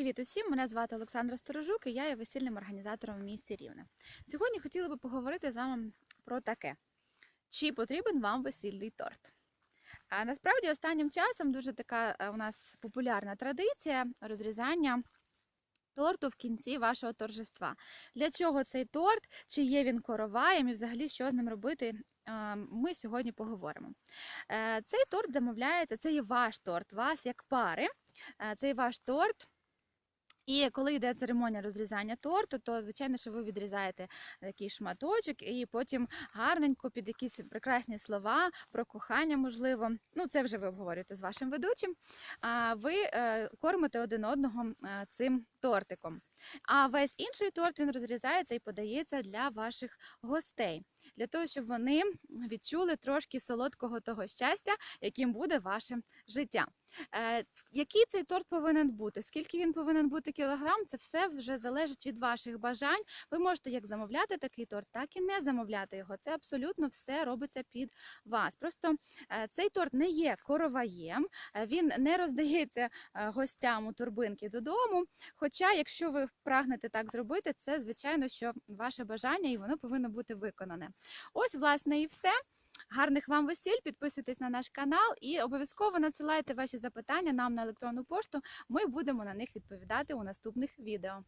Привіт усім! Мене звати Олександра Сторожук і я є весільним організатором в місті Рівне. Сьогодні хотіла би поговорити з вами про таке: чи потрібен вам весільний торт? А насправді останнім часом дуже така е, у нас популярна традиція розрізання. Торту в кінці вашого торжества. Для чого цей торт? Чи є він короваєм і взагалі що з ним робити? е, Ми сьогодні поговоримо. Е, Цей торт замовляється, це є ваш торт, вас як пари. Цей ваш торт. І коли йде церемонія розрізання торту, то звичайно, що ви відрізаєте такий шматочок, і потім гарненько під якісь прекрасні слова про кохання, можливо. Ну, це вже ви обговорюєте з вашим ведучим. А ви е, кормите один одного е, цим тортиком. А весь інший торт він розрізається і подається для ваших гостей, для того, щоб вони відчули трошки солодкого того щастя, яким буде ваше життя. Е, Який цей торт повинен бути? Скільки він повинен бути кілограм? Це все вже залежить від ваших бажань. Ви можете як замовляти такий торт, так і не замовляти його. Це абсолютно все робиться під вас. Просто е, цей торт не є короваєм, е, він не роздається е, гостям у турбинки додому. Хоча, якщо ви прагнете так зробити, це звичайно, що ваше бажання і воно повинно бути виконане. Ось, власне, і все. Гарних вам весіль, підписуйтесь на наш канал і обов'язково надсилайте ваші запитання нам на електронну пошту. Ми будемо на них відповідати у наступних відео.